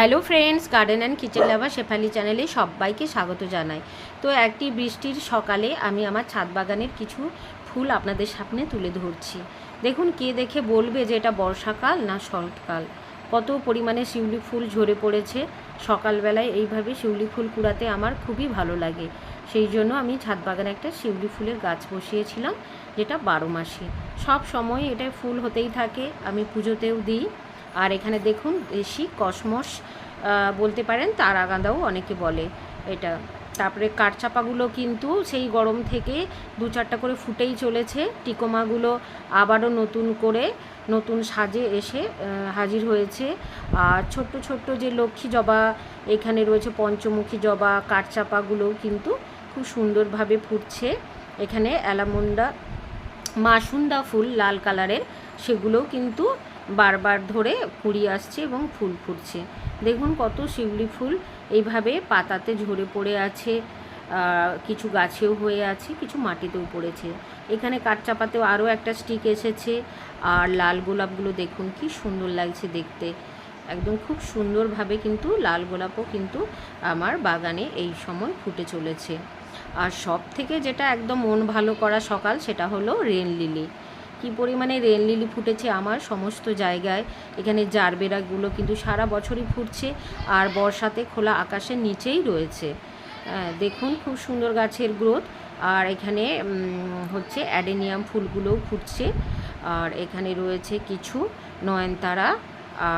Hello friends garden and kitchen lover Shefali চ্যানেলে সবাইকে স্বাগত জানাই। তো একটি বৃষ্টির সকালে আমি আমার ছাদ বাগানের কিছু ফুল আপনাদের সামনে তুলে ধরছি। দেখুন, কে দেখে বলবে যে এটা বর্ষাকাল না শরৎকাল? কত পরিমাণে শিউলি ফুল ঝরে পড়েছে। সকালবেলায় এইভাবে শিউলি ফুল কুড়াতে আমার খুবই ভালো লাগে। সেই জন্য আমি ছাদ বাগানে একটা শিউলি ফুলের গাছ বসিয়েছিলাম, যেটা বারো মাসে। সব সময় এটা ফুল হতেই থাকে, আমি পুজোতেও দিই। আর এখানে দেখুন দেশি কসমস বলতে পারেন তার তারাগাঁদাও অনেকে বলে এটা। তারপরে কাঠচাপাগুলো কিন্তু সেই গরম থেকে দু চারটা করে ফুটেই চলেছে। টিকোমাগুলো আবারও নতুন করে, নতুন সাজে এসে হাজির হয়েছে। আর ছোট্ট ছোট্ট যে লক্ষ্মী জবা এখানে রয়েছে, পঞ্চমুখী জবা কাঠচাপাগুলোও কিন্তু খুব সুন্দরভাবে ফুটছে। এখানে অ্যালামুন্ডা মাসুন্দা ফুল লাল কালারের, সেগুলোও কিন্তু বারবার ধরে কুড়ি আসছে এবং ফুল ফুটছে। দেখুন কত শিউলি ফুল এইভাবে পাতাতে ঝরে পড়ে আছে কিছু গাছেও হয়ে আছে, কিছু মাটিতেও পড়েছে। এখানে কাঠচাপাতেও আরও একটা স্টিক এসেছে আর লাল গোলাপগুলো দেখুন কি সুন্দর লাগছে দেখতে। একদম খুব সুন্দরভাবে কিন্তু লাল গোলাপও কিন্তু আমার বাগানে এই সময় ফুটে চলেছে। আর সব থেকে যেটা একদম মন ভালো করা সকাল সেটা হলো রেন লিলি কী পরিমাণে রেন লিলি ফুটেছে আমার সমস্ত জায়গায়। এখানে জারবেরাগুলো কিন্তু সারা বছরই ফুটছে আর বর্ষাতে খোলা আকাশের নিচেই রয়েছে। দেখুন খুব সুন্দর গাছের গ্রোথ। আর এখানে হচ্ছে অ্যাডেনিয়াম ফুলগুলোও ফুটছে। আর এখানে রয়েছে কিছু নয়নতারা।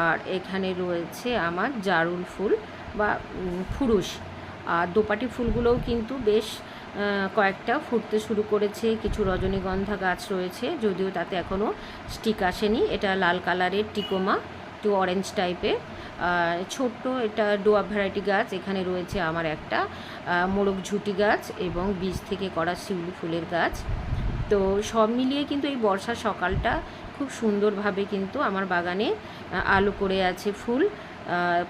আর এখানে রয়েছে আমার জারুল ফুল বা ফুরুষ। আর দোপাটি ফুলগুলোও কিন্তু বেশ কয়েকটা ফুটতে শুরু করেছে, কিছু রজনীগন্ধা গাছ রয়েছে, যদিও তাতে এখনও স্টিক আসেনি। এটা লাল কালারের টিকোমা, একটু অরেঞ্জ টাইপের ছোট্ট এটা ডোয়া ভ্যারাইটি গাছ, এখানে রয়েছে আমার একটা মোরগ ঝুটি গাছ এবং বীজ থেকে করা শিউলি ফুলের গাছ। তো সব মিলিয়ে কিন্তু এই বর্ষার সকালটা খুব সুন্দরভাবে কিন্তু আমার বাগানে আলো করে আছে ফুল।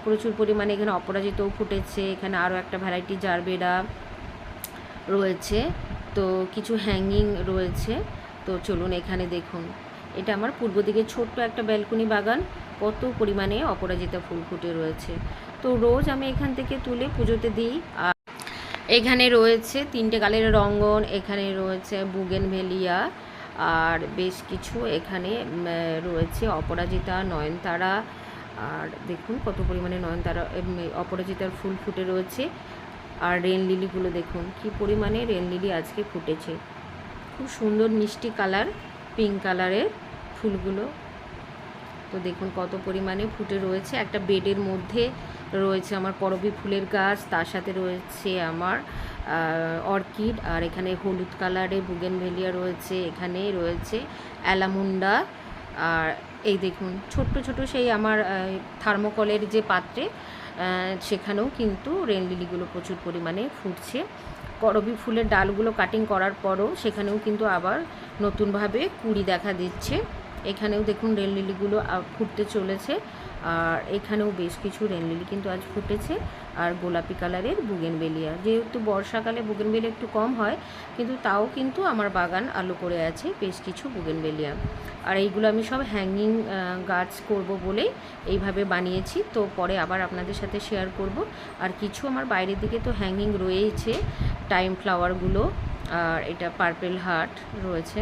প্রচুর পরিমাণে এখানে অপরাজিতও ফুটেছে, এখানে আরও একটা ভ্যারাইটি জারবেরা রয়েছে। তো কিছু হ্যাঙ্গিং রয়েছে। তো চলুন এখানে দেখুন। এটা আমার পূর্ব দিকে ছোট্ট একটা ব্যালকনি বাগান। কত পরিমাণে অপরাজিতা ফুল ফুটে রয়েছে। তো রোজ আমি এখান থেকে তুলে পুজোতে দিই। আর এখানে রয়েছে তিনটে কালের রঙ্গন, এখানে রয়েছে বুগেন ভেলিয়া আর বেশ কিছু এখানে রয়েছে অপরাজিতা, নয়নতারা। আর দেখুন কত পরিমাণে নয়নতারা অপরাজিতার ফুল ফুটে রয়েছে। আর রেন লিলিগুলো দেখুন, কি পরিমাণে রেন লিলি আজকে ফুটেছে। খুব সুন্দর মিষ্টি কালার পিঙ্ক কালারের ফুলগুলো। তো দেখুন কত পরিমাণে ফুটে রয়েছে। একটা বেডের মধ্যে রয়েছে আমার করবি ফুলের গাছ, তার সাথে রয়েছে আমার অর্কিড আর এখানে হলুদ কালারে বুগেনভেলিয়া রয়েছে, এখানে রয়েছে অ্যালামুন্ডা। আর এই দেখুন, ছোট্ট ছোট সেই আমার থার্মোকলের যে পাত্রে সেখানেও কিন্তু রেন লিলিগুলো প্রচুর পরিমাণে ফুটছে। করবি ফুলের ডালগুলো কাটিং করার পরও সেখানেও কিন্তু আবার নতুনভাবে কুড়ি দেখা দিচ্ছে। এখানেও দেখুন রেল লিলিগুলো ফুটতে চলেছে। আর এখানেও বেশ কিছু রেল লিলি কিন্তু আজ ফুটেছে। আর গোলাপি কালারের বুগেনবেলিয়া যেহেতু বর্ষাকালে বুগেনবেলিয়া একটু কম হয়, কিন্তু তাও কিন্তু আমার বাগান আলো করে আছে বেশ কিছু বুগেনবেলিয়া আর এইগুলো আমি সব হ্যাঙ্গিং গাছ করব বলেই এইভাবে বানিয়েছি। তো পরে আবার আপনাদের সাথে শেয়ার করব। আর কিছু আমার বাইরের দিকে তো হ্যাঙ্গিং রয়েছে টাইম ফ্লাওয়ারগুলো আর এটা পার্পেল হার্ট রয়েছে।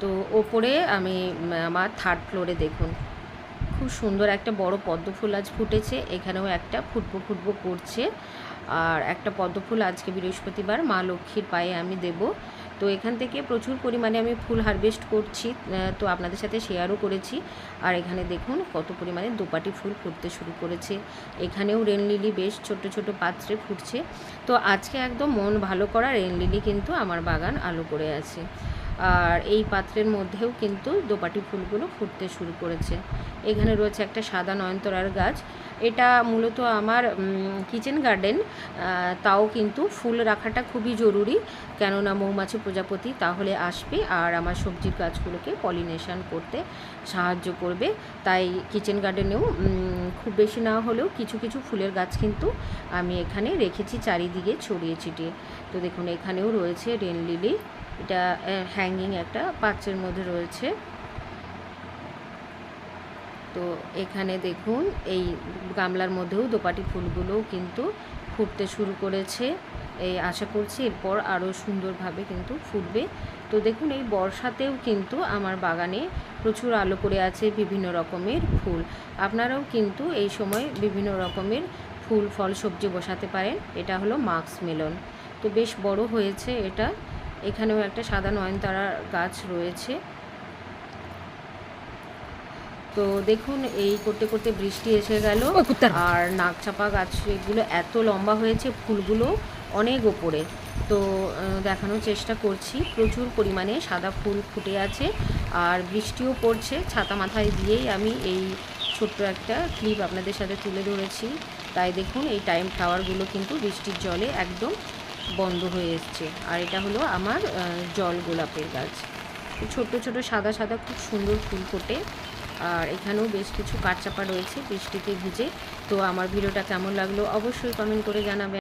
তো ওপরে আমি আমার থার্ড ফ্লোরে দেখুন। খুব সুন্দর একটা বড় পদ্ম ফুল আজ ফুটেছে। এখানেও একটা ফুটবো ফুটবো করছে। আর একটা পদ্ম ফুল আজকে বৃহস্পতিবার, মা লক্ষ্মীর পায়ে আমি দেব। তো এখান থেকে প্রচুর পরিমাণে আমি ফুল হারভেস্ট করছি তো আপনাদের সাথে শেয়ারও করেছি। আর এখানে দেখুন কত পরিমাণে দোপাটি ফুল ফুটতে শুরু করেছে। এখানেও রেন লিলি বেশ ছোট ছোট পাত্রে ফুটছে। তো আজকে একদম মন ভালো করা রেন লিলি কিন্তু আমার বাগান আলো করে আছে। আর এই পাত্রের মধ্যেও কিন্তু দোপাটি ফুলগুলো ফুটতে শুরু করেছে। এখানে রয়েছে একটা সাদা নয়নতরার গাছ। এটা মূলত আমার কিচেন গার্ডেন তাও কিন্তু ফুল রাখাটা খুবই জরুরি। কেননা মৌমাছি প্রজাপতি তাহলে আসবে আর আমার সবজির গাছগুলোকে পলিনেশন করতে সাহায্য করবে। তাই কিচেন গার্ডেনেও খুব বেশি না হলেও কিছু কিছু ফুলের গাছ কিন্তু আমি এখানে রেখেছি চারিদিকে ছড়িয়ে ছিটিয়ে। তো দেখুন, এখানেও রয়েছে রেন লিলি এটা হ্যাঙ্গিং একটা পাত্রের মধ্যে রয়েছে। তো এখানে দেখুন, এই গামলার মধ্যেও দোপাটি ফুলগুলোও কিন্তু ফুটতে শুরু করেছে। এই আশা করছি এরপর আরও সুন্দরভাবে কিন্তু ফুটবে। তো দেখুন, এই বর্ষাতেও কিন্তু আমার বাগানে প্রচুর আলো করে আছে বিভিন্ন রকমের ফুল। আপনারাও কিন্তু এই সময় বিভিন্ন রকমের ফুল, ফল, সবজি বসাতে পারেন। এটা হলো মাক্স মেলন। তো বেশ বড় হয়েছে এটা। এখানেও একটা সাদা নয়নতারা গাছ রয়েছে। তো দেখুন এই করতে করতে বৃষ্টি এসে গেল। আর নাকচাপা গাছগুলো এত লম্বা হয়েছে ফুলগুলো অনেক ওপরে। তো দেখানোর চেষ্টা করছি। প্রচুর পরিমাণে সাদা ফুল ফুটে আছে। আর বৃষ্টিও পড়ছে। ছাতা মাথায় দিয়েই আমি এই ছোট্ট একটা ক্লিপ আপনাদের সাথে তুলে ধরেছি। তাই দেখুন এই টাইম ফ্লাওয়ারগুলো কিন্তু বৃষ্টির জলে একদম বন্ধ হয়ে এসছে। আর এটা হলো আমার জল গোলাপের গাছ। ছোট ছোট সাদা সাদা খুব সুন্দর ফুল ফোটে। আর এখানেও বেশ কিছু কাঠচাপা রয়েছে বৃষ্টিতে ভিজে। তো আমার ভিডিওটা কেমন লাগল অবশ্যই কমেন্ট করে জানাবেন।